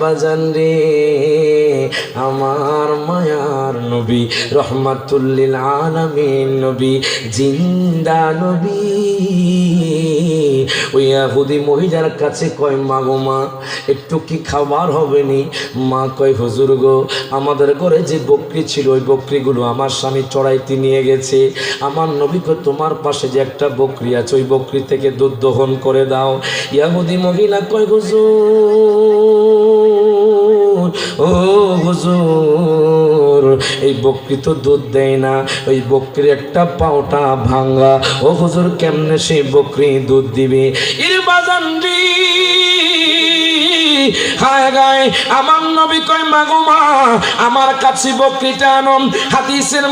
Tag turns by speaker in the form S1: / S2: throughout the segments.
S1: বাজান রে। আমার মায়ার নবী রহমাতুল্লিল আলমিন নবী জিন্দা নবী। ওই ইয়াহুদি মহিলার কাছে কয়, মা গো মা, একটু কি খাবার হবে নি? মা কয়, হুজুর গো, আমাদের ঘরে যে বকরি ছিল, ওই বকরিগুলো আমার স্বামী চড়াইতে নিয়ে গেছে। আমার নবী কয় তোমার পাশে যে একটা বকরি আছে, ওই বকরি থেকে দুধ দহন করে দাও। ইয়াহুদি মহিলা কয়, হুজুর ও হুজুর, এই বকরি তো দুধ দেয় না, ওই বকরির একটা পাওটা ভাঙা, ও হুজুর কেমনে সেই বকরি দুধ দিবে? এর বাজান আমার নবী কয় আমার কাছে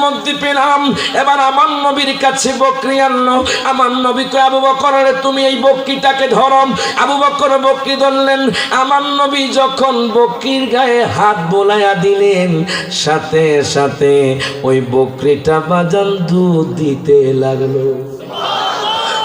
S1: মধ্যে পেলাম। এবার আমার নবীর কাছে আনলো। আমার নবী কয়, আবু বকর রে তুমি এই বকরিটাকে ধরো। আবু বকর বকরি ধরলেন। আমার নবী যখন বকরির গায়ে হাত বোলাইয়া দিলেন, সাথে সাথে ওই বকরিটা বাজান দুধ দিতে লাগল।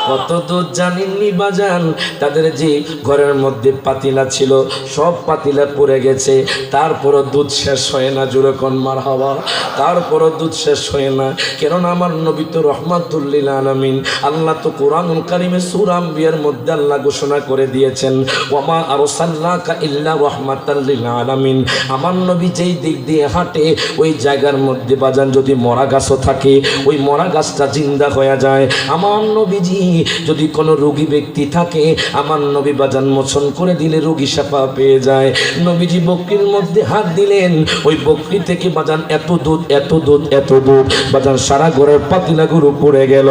S1: কত দুধ জানিনি বাজান? তাদের যে ঘরের মধ্যে পাতিলা ছিল, সব পাতিলা পড়ে গেছে। তারপরও দুধ শেষ হয় না জোরকন মার হওয়া। তারপরও দুধ শেষ হয় না। কেননা আমার নবী তো রহমাতুল্লিল আলমিন। আল্লাহ তো কোরআনুল কারিমে সুরাম বিয়ের মধ্যে আল্লাহ ঘোষণা করে দিয়েছেন ওমা আরও সাল্লাকা ইল্লা রহমাতাল্লিল আলমিন। আমার নবী যেই দিক দিয়ে হাঁটে, ওই জায়গার মধ্যে বাজান যদি মরা গাছও থাকে, ওই মরা গাছটা জিন্দা হয়ে যায়। আমার নবীজি যদি কোনো রোগী ব্যক্তি থাকে, আমার নবী বাজান মোচন করে দিলে রোগী সাফা পেয়ে যায়। নবীজি বকরির মধ্যে হাত দিলেন। ওই বকরি থেকে বাজান, এত দুধ এত দুধ এত দুধ। বাজান সারা ঘরের পাতিলাগুলো পড়ে গেল।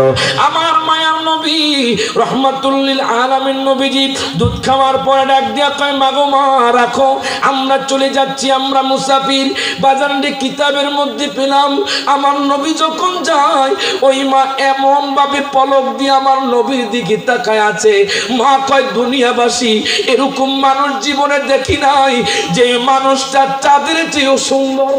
S1: আমার নবী, রহমাতুল্লিল আলামিন নবীজি, দুধ খাওয়ার পরে ডাক দিয়া কয়, মাগো মা, রাখো, আমরা চলে যাচ্ছি, আমরা মুসাফির। কিতাবের মধ্যে পেলাম, আমার নবী যখন যায়, ওই মা পলক দিয়ে আমার নবীর দিকে তাকায় আছে। মা কয়, দুনিয়াবাসী, এরকম মানুষ জীবনে দেখি নাই, যে মানুষটা চাঁদের চেয়েও সুন্দর।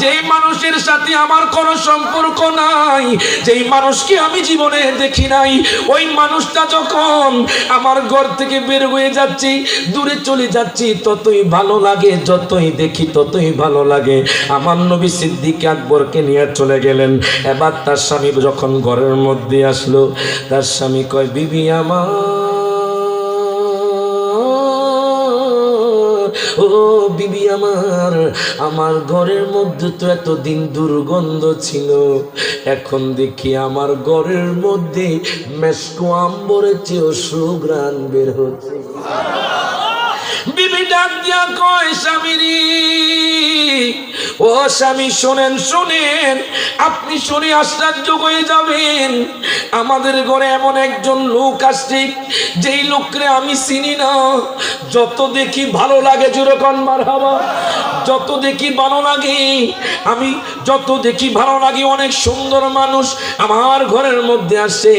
S1: যেই মানুষের সাথে আমার কোনো সম্পর্ক নাই, যেই মানুষকে আমি জীবনে দেখি নাই। ওই মানুষটা যখন আমার ঘর থেকে বের হয়ে যাচ্ছি, দূরে চলে যাচ্ছি, ততই ভালো লাগে, যতই দেখি ততই ভালো লাগে। আমার নবী সিদ্দিক আকবরকে নিয়ে চলে গেলেন। এবার তার স্বামী যখন ঘরের মধ্যে আসলো, তার স্বামী কয়, বিবি আমার আমার ঘরের মধ্যে তো এতদিন দুর্গন্ধ ছিল। এখন দেখি আমার ঘরের মধ্যে মেসকো আম্বরে চেয়েও সুগ্রাণ বের হচ্ছে। বিবি ডাক দিয়া কয় স্বামীরি ও স্বামী, শোনেন শোনেন। আপনি শুনে আশ্চর্য হয়ে যাবেন। আমাদের ঘরে এমন একজন লোক আসছে, যেই লোকরে আমি চিনি না। যত দেখি ভালো লাগে যেরকম মার হাবা যত দেখি ভালো লাগে, আমি যত দেখি ভালো লাগে, অনেক সুন্দর মানুষ আমার ঘরের মধ্যে আসে।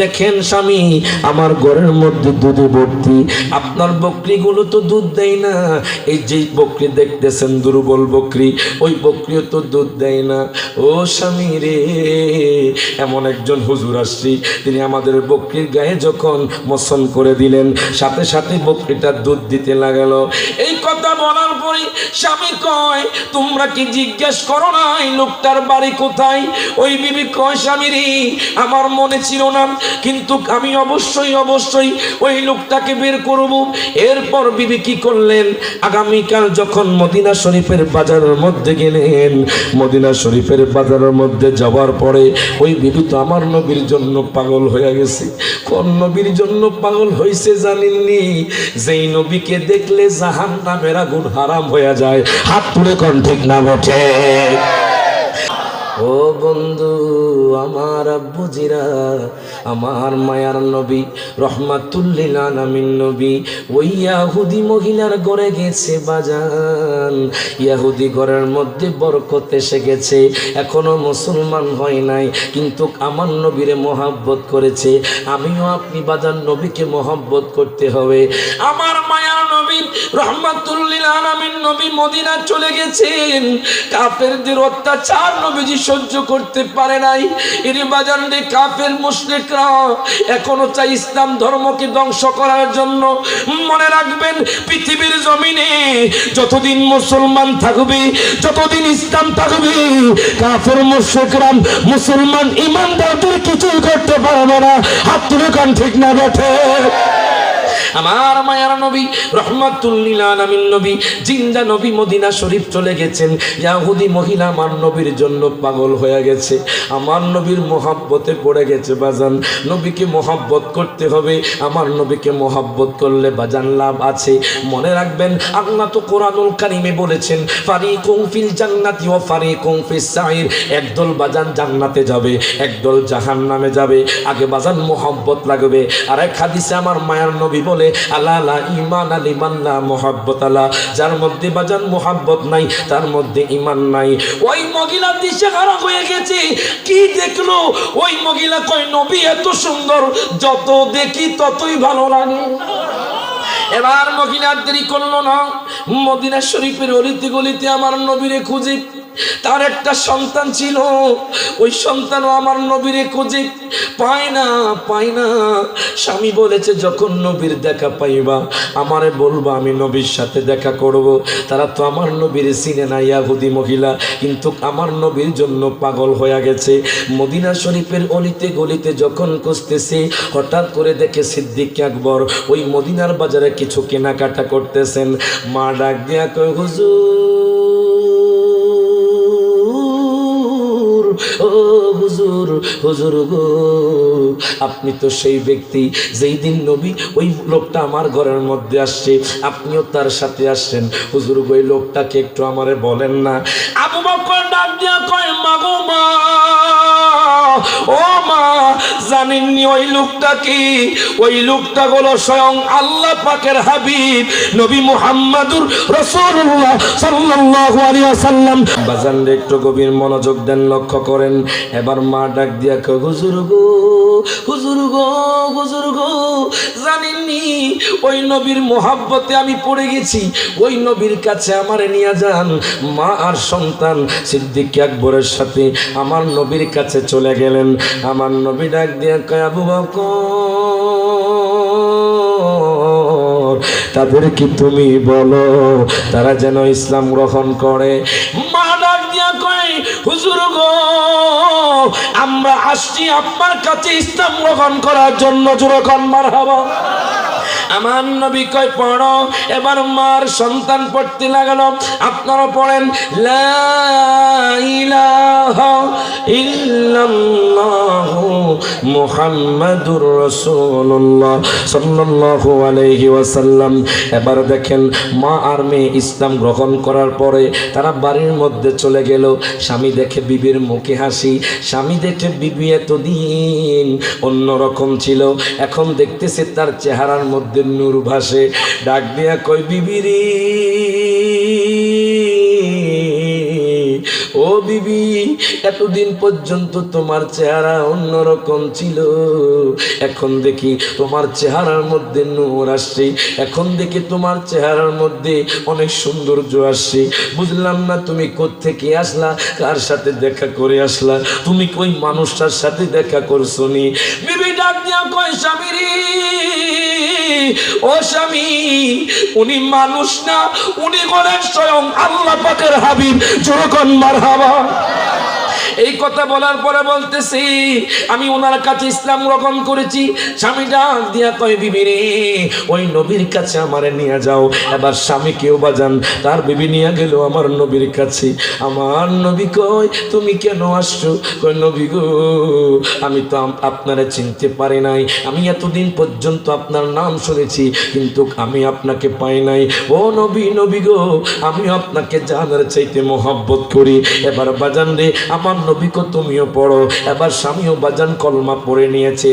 S1: দেখেন স্বামী, আমার ঘরের মধ্যে দুধে ভর্তি আপনার বকরিগুলো তো দুধ দেয় না। এই যে বকরি দেখতেছেন, দুর্বল বকরি। ওই বকরিও তো দুধ দেয় না। ও স্বামী রে, এমন একজন হুজুর আসছি, তিনি আমাদের বকরির গায়ে যখন মসন করে দিলেন, সাথে সাথে বকরিটা দুধ দিতে লাগালো। এই কথা বলার স্বামী কয়, তোমরা কি জিজ্ঞেস করো না এই লোকটার বাড়ি কোথায়? ওই বিবি কয়, স্বামী রে, আমার মনে ছিল না, কিন্তু আমি অবশ্যই অবশ্যই ওই লোকটাকে বের করব। এরপর বিবি কি করলেন? আগামীকাল যখন মদিনা শরীফের বাজারের মধ্যে গেলেন, মদিনা শরীফের বাজারের মধ্যে যাওয়ার পরে ওই বিবি তো আমার নবীর জন্য পাগল হয়ে গেছে। কোন নবীর জন্য পাগল হয়েছে জানেননি? যেই নবীকে দেখলে জাহান নামের আগুন হারাম হয়ে যায় হাত তুলে কোন না বটে? ও বন্ধু আমার আব্বুজিরা আমার মায়ার নবী রহমাতুল্লিল আলামিন নবী, ওই ইয়াহুদি মহিলার ঘরে গেছে বাজান। ইয়াহুদি ঘরের মধ্যে বরকত এসে গেছে, এখনও মুসলমান হয় নাই, কিন্তু আমার নবীরে মহাব্বত করেছে, আমিও আপনি বাজান নবীকে মহাব্বত করতে হবে। আমার মায়ার নবী রহমাতুল্লিল আলামিন নবী মদিনা চলে গেছেন। কাফেরদের অত্যাচার নবীজি সহ্য করতে পারে নাই কাফের এখনও চাই ইসলাম ধর্মকে ধ্বংস করার জন্য। মনে রাখবেন, পৃথিবীর জমিনে যতদিন মুসলমান থাকবে, যতদিন ইসলাম থাকবে, কাফের মুশরিকরা, মুসলমান ইমানদারদের কিছুই করতে পারবে না। হাত তুলে কান ঠিক না বেঠে আমার মায়ার নবী রহমাতুল্লিল নবী, জিন্দা নবী মদিনা শরীফ চলে গেছেন। ইয়াহুদি মহিলা আমার নবীর জন্য পাগল হয়ে গেছে। আমার নবীর মোহাব্বতে পড়ে গেছে বাজান। নবীকে মোহাব্বত করতে হবে। আমার নবীকে মোহাব্বত করলে বাজান লাভ আছে। মনে রাখবেন, আল্লাহ তো কোরআনুল কারিমে বলেছেন ফারিকুম ফিল জান্নাতি ওয়া ফারিকুম ফিস সাহির একদল বাজান জান্নাতে যাবে, একদল জাহান্নামে যাবে। আগে বাজান মোহাব্বত লাগবে। আর এক হাদিসে আমার মায়ার নবী বলে আল্লাহ আল্লাহ ইমান আল ইমান্না মোহাব্বত আল্লাহ যার মধ্যে বাজান মোহাব্বত নাই, তার মধ্যে ইমান নাই। ওই মহিলা দিশে খারাপ হয়ে গেছে। কি দেখল? ওই মহিলা কয়, নবী, এত সুন্দর। যত দেখি ততই ভালো লাগে। এবার মহিলার দেরি করল না। মদিনা শরীফের অলিতে গলিতে আমার নবীরে খুঁজে তার একটা সন্তান ছিল। ওই সন্তানও আমার নবীরে খুঁজে পায় না পায় না। স্বামী বলেছে, যখন নবীর দেখা পাইবা, আমারে বলবা, আমি নবীর সাথে দেখা করব। তারা তো আমার নবীর চিনে না, ইয়াহুদি মহিলা। কিন্তু আমার নবীর জন্য পাগল হয়ে গেছে। মদিনা শরীফের অলিতে গলিতে যখন খুঁজতেছে, হঠাৎ করে দেখে সিদ্দিক আকবর ওই মদিনার বাজারে কিছু কেনাকাটা করতেছেন। মা ডাক দিয়া কয়, হুজুর হুজুর হুজুর গো, আপনি তো সেই ব্যক্তি যেই দিন নবী ওই লোকটা আমার ঘরের মধ্যে আসছে, আপনিও তার সাথে আসছেন। হুজুর গো ওই লোকটাকে একটু আমারে বলেন না। আবু বকর ডাক দিয়া কয়, মাগো মা ও মা, জানেননি ওই লোকটা কি? ওই লোকটা হলো স্বয়ং আল্লাহ পাকের হাবিব, নবী মুহাম্মাদুর রাসূলুল্লাহ সাল্লাল্লাহু আলাইহি ওয়াসাল্লাম। বাজান একটু গভীর মনোযোগ দেন, লক্ষ্য করেন, এবার মা ডাক দিয়া হুজুর গো হুজুর গো হুজুর গো জানেননি ওই নবীর মোহাব্বতে আমি পড়ে গেছি। ওই নবীর কাছে আমারে নিয়ে যান। মা আর সন্তান, সিদ্দিক আকবরের সাথে আমার নবীর কাছে চলে গেলেন। আমার নবী ডাক দিয়ে কয়াবু তাদের কি তুমি বলো, তারা যেন ইসলাম গ্রহণ করে। আমরা আসছি আপনার কাছে ইসলাম গ্রহণ করার জন্য জোরকন মার হবা আমার নবী কয়, পড়ো। এবার মার সন্তান পড়তে লাগালো। আপনারা পড়েন এবার দেখেন, মা আর মেয়ে ইসলাম গ্রহণ করার পরে তারা বাড়ির মধ্যে চলে গেল। স্বামী দেখে বিবির মুখে হাসি। স্বামী দেখে বিবি এতদিন অন্যরকম ছিল। এখন দেখতেছে তার চেহারার মধ্যে নূর ভাসে, ডাক দিয়া কই বিবিরি, ও বিবি, এতদিন পর্যন্ত তোমার চেহারা অন্যরকম ছিল। এখন দেখি তোমার চেহারার মধ্যে নূর আসছে। এখন দেখি তোমার চেহারার মধ্যে অনেক সৌন্দর্য আসছে। বুঝলাম না তুমি কোত্থেকে আসলা, কার সাথে দেখা করে আসলা? তুমি কই মানুষটার সাথে দেখা করছ নি? বিবি ডাক দিয়া কয়, স্বামীরি ও স্বামী উনি মানুষ না উনি করেন স্বয়ং আল্লাহ পাকের হাবিব। যখন মার হাবা এই কথা বলার পরে বলতেছি, আমি ওনার কাছে ইসলাম গ্রহণ করেছি। স্বামী ডাক দিয়া কয়, বিবি রে, ওই নবীর কাছে আমারে নিয়ে যাও। এবার স্বামী কেউ বাজান তার বিবি নিয়ে গেল আমার নবীর কাছে। আমার নবী কয়, তুমি কেন আসছো? কয়, নবী গো, আমি তো আপনারে চিনতে পারি নাই। আমি এতদিন পর্যন্ত আপনার নাম শুনেছি, কিন্তু আমি আপনাকে পাই নাই। ও নবী নবী গো আমি আপনাকে জানার চাইতে মোহাব্বত করি। এবার বাজান রে, আমার নবীকে তুমিও পড়ো। এবার স্বামীও বাজান কলমা পড়ে নিয়েছে।